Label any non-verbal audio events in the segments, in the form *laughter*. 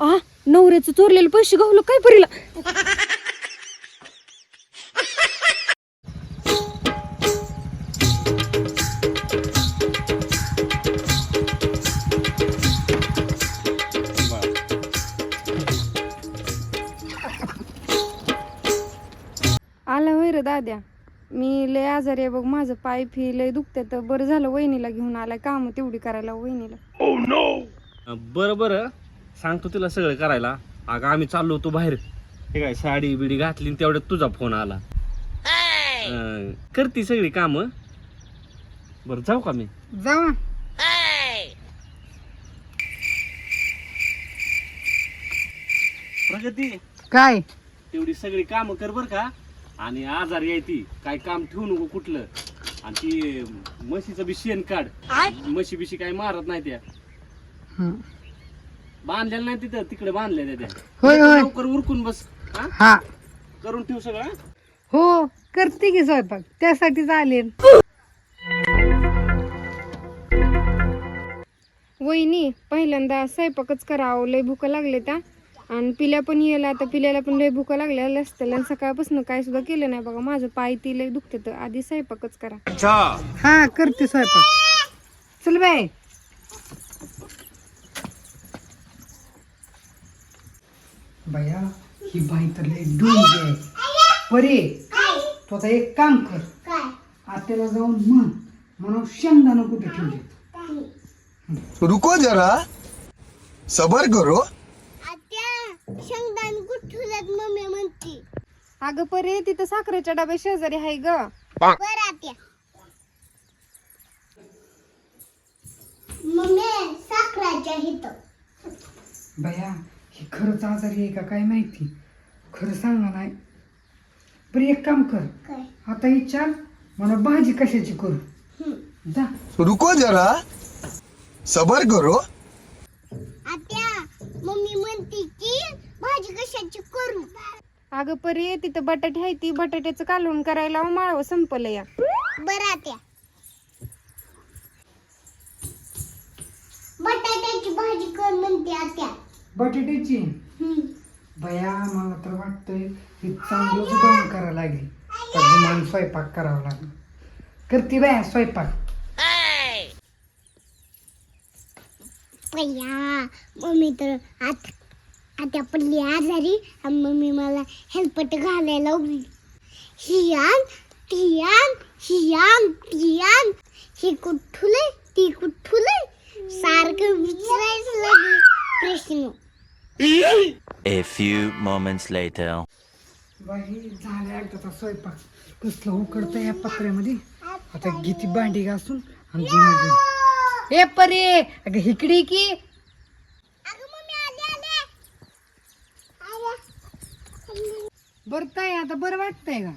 आ नवऱ्याचं चोरलेलं पैसे गावलं काय परीला? आला होय रे दाद्या. मी लय आजारी आहे बघ माझं पाय फी लय दुखते तर बरं झालं वहिनीला घेऊन आलाय काम तेवढी करायला वहिनीला. बरं बरं. सांगतो तिला सगळं करायला. अगं आम्ही चाललो होतो बाहेर. हे काय साडी बिडी घातली आणि तेवढ्यात तुझा फोन आला. अं, करती सगळी काम. बरं जाऊ का मी? जावा प्रगती काय? तेवढी सगळी काम कर बर का. आणि आजार यायती काय काम ठेवू नको कुठलं. आणि ती म्हशीचं बी शेण काढ. म्हशी बिशी काय मारत नाही त्या. हं. बांधलेल्या नाही तिथं तिकडे बांधलेल्या त्या होय होय. लवकर उरकून बस हा? हा. करून ठेव सगळं हो? करते की स्वयंपाक. त्यासाठीच आले वहिनी पहिल्यांदा स्वयंपाकच करावं. लय भूक लागले त्या आणि पिल्या पण येला आता पिल्याला पण लय भूक लागल्या असतील. आणि सकाळपासून काय सुद्धा केलं नाही बघा. माझं पाय ती लय दुखते तर आधी स्वयंपाकच करा. हा करते स्वयंपाक. चल बाय बया ही बाई तर लय डोंगी आहे. परे तू आता एक काम कर. आत्याला जाऊन म्हण म्हणून शेंगदाणा कुठे ठेवले? रुको जरा. सबर करो. आत्या शेंगदाण कुठुल्यात मम्मी म्हणती? अगं परे तिथं साखरेच्या डब्या शेजारी आहे ग. बर आत्या. मम्मी साखराच्या हित बया ही खरंच आजारी आहे का? काय माहिती? खरं सांगा नाही. बरं एक काम कर. काय? आता विचार. मला भाजी कशाची करू? जा. रुको जरा. सबर करो. आत्या मम्मी म्हणती की भाजी कशाची करू? अगं परे तिथं बटाटे आहे ती बटाट्याचं कालवण करायला माळव संपलं या. बर आत्या. बटाट्याची भाजी कर म्हणते आत्या. बटाट्याची. बया मला तर वाटतंय की चांगलं जेवण करावं लागेल. तर स्वयंपाक करावा लागेल. करते बाया स्वयंपाक. मम्मी तर आत आता पडली आजारी आणि मम्मी मला हेल्पट घालायला लावली ही आण ती आण ही आण ती आण. ही कुठुले ती कुठुले सारखं विचारायचं लागले. प्रश्न. A few moments later. बाई झाल्या एकदाचा स्वयंपाक. कसलं उकडतं या पत्र्यामध्ये? आता किती भांडी घासून आणि घेऊन. ए परे अगं हिकडी की. अगं मम्मी आले आले. आले बरं ताई आता बरं वाटतंय का?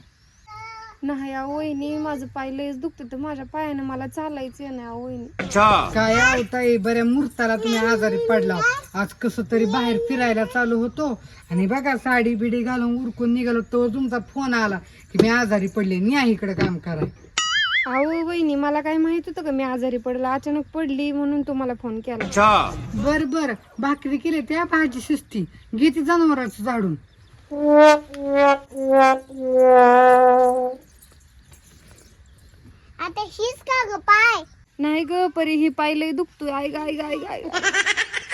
नाही अहो, वहिनी माझं पाय लयच दुखतं तर माझ्या पायानं मला चालायचं नाही अहो, वहिनी. काय आहो ताई बऱ्या मुहूर्ताला तुम्ही आजारी पडला आज कसं तरी बाहेर फिरायला चालू होतो. आणि बघा साडी बिडी घालून उरकून निघालो तो तुमचा फोन आला की मी आजारी पडले. न्या इकडे काम कराय अहो वहिनी मला काय माहीत होतं का मी आजारी पडला? अचानक पडली म्हणून तुम्हाला फोन केला. बर बर. भाकरी केली त्या भाजी शिस्ती. घेते जनावरांचं झाडून. *laughs* परी ही पाय लय दुखतोय. आय गाय गाय गाय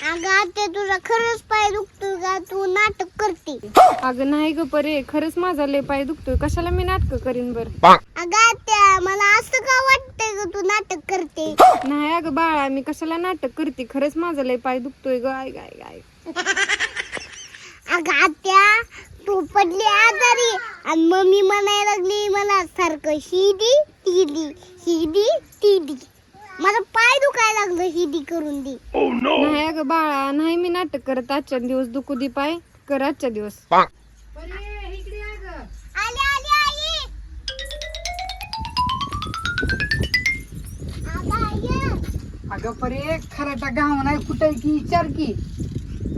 अगं आता तुझा खरंच पाय दुखतो का तू नाटक करते. अगं नाही ग परे खरंच माझा लय पाय दुखतोय. कशाला मी नाटक करीन बर? अगं आत्या मला असं का वाटतंय ग तू नाटक करते? नाही अगं बाळा मी कशाला नाटक करते? खरंच माझा लय पाय दुखतोय ग आय गाय गाय अगं आत्या तू पडली आजारी. आणि मम्मी म्हणायला लागली मला सारखं हिदी तिदी हिदी तिदी. माझा पाय दुखायला लागलं हिदी करून दे. नाही अगं बाळा नाही मी नाटक करत आजच्या दिवस. दुखू दे पाय. कर आजच्या दिवस. आले आले आई. अगं आई अगं परे खराटा गाव नाही कुठे की विचार की.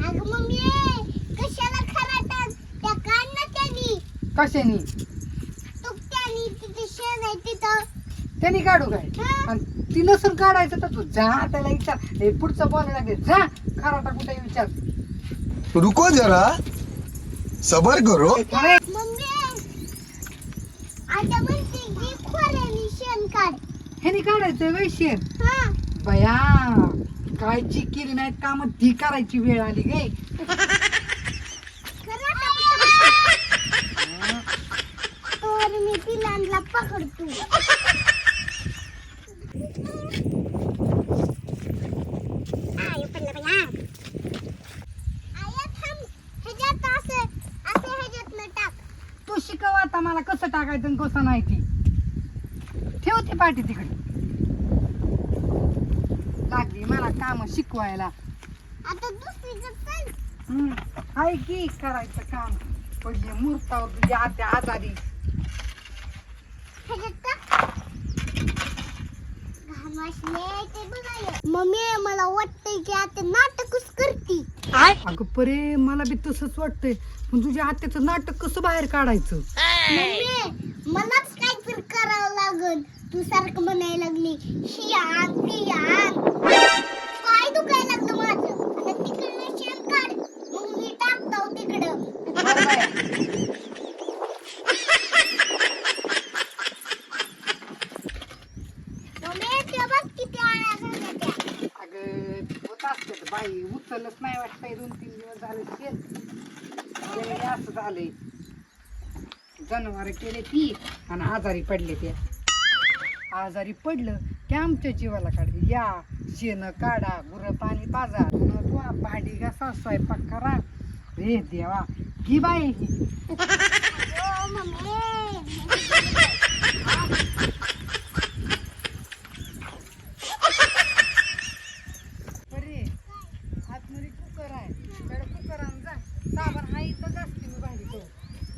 अगं मम्मी कशाला त्या त्यांनी कशाने? तुकट्यानी तिथे शेण आहे तिथं. त्यांनी काढू काय? हा. आणि ती नसून काढायचं तर तू जा त्याला विचार. हे पुढचं बोलायला लागेल. जा खराटा कुठे विचार. रुको जरा. सबर करो. मम्मी आता म्हणते की खोऱ्याने शेण काढ. ह्यानी काढायचं वैशेर हा. बया काय जी केली नाहीत काम ती करायची वेळ आली गे? तर मी पिलांना पकडतो आय, पडलं बाई, हा. आया, थांब. ह्याच्यात असं- असं ह्याच्यातनं टाक. तू शिकव आता मला आणि कसं नाही ती. ठेव ती पाठी तिकडे. लागली मला काम शिकवायला. आता. हम्म. आहे की करायचं काम? पडली मुहूर्तावर तुझ्या आत्या आजारी. मम्मी मला वाटतंय की आता नाटकच करती. अगं परे मला बी तसंच वाटतंय. पण तुझ्या आत्याचं नाटक कसं बाहेर काढायचं? मलाच काहीतरी करावं लागल. तू सारखं म्हणायला लागली शियान पियान काय दुखायला लागलं माझं. आता शेण काढ. मग मी टाकतो तिकडं. मम्मी ते बघ किती आळ्या झाल्या त्या. अगं होत असते बाई. उचलच नाही वाटतंय दोन तीन दिवस झाले शेत असं झालंय. जनावर केले ती आणि आजारी पडले ते. आजारी पडलं की आमच्या जीवाला काढते. या शेण काढा गुरं पाणी पाजा. धुणं धुवा भांडी घासा स्वयंपाक करा. रे देवा की बाई *laughs* ही ओ मम्मी बरे आतमध्ये कुकर आहे त्याला कुकर आण जा साबण हा इथंच असते मी भांडी करून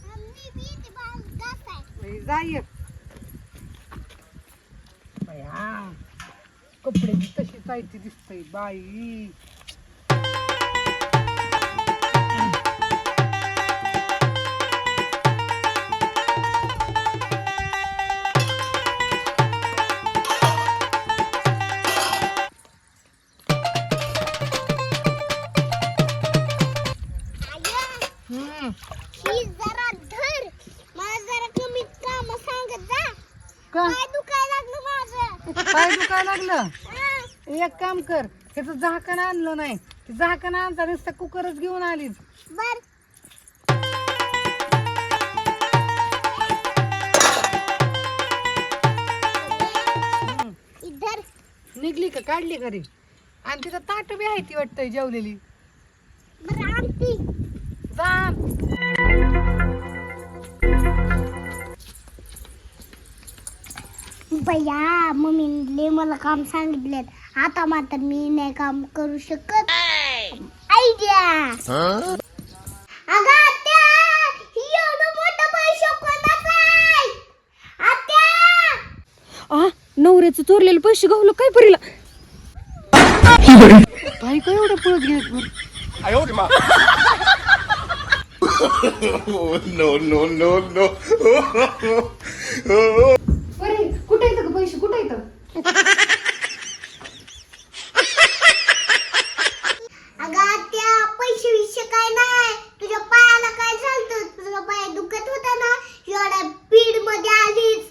मम्मी बी ते बाळ घासाय बाई, जा एक बया कपडे बी तशी जायची दिसतंय बाई पाय दुखायला लागलं? एक काम कर त्याचं झाकण आणलं नाही. ते झाकण आणता नुसतं कुकरच घेऊन आलीच बर. इधर. निघली का? काढली घरी. आणि तिथं ताट बी आहे ती वाटतंय जेवलेली. बर जा. बया मम्मीने मला काम सांगितलेत. आता मात्र मी नाही काम करू शकत. आयडिया नवऱ्याचं चोरलेलं पैसे गावलं काय परीला? बाई काय एवढं पळत घेत नो नो नो नो कुठे येतं अगं आत्या पैसे विषय काय नाही. तुझ्या पायाला काय झालं तुझा पाय दुखत होता ना? एवढ्या पीडमध्ये आलीच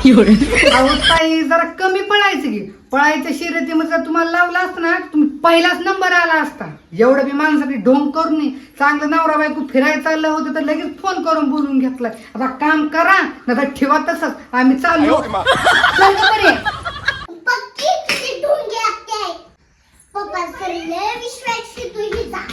अहो ताई जरा कमी पळायचं की. पळायचं शर्यतीमध्ये जर तुम्हाला लावलं असतं ना तुम्ही पहिलाच नंबर आला असता. एवढं बी माणसाने ढोंग करून चांगलं नवरा बायको फिरायला चाललं होतं तर लगेच फोन करून बोलून घेतलाय आता काम करा आता ठेवा तसंच. आम्ही चालू पप्पा सर तुझी जा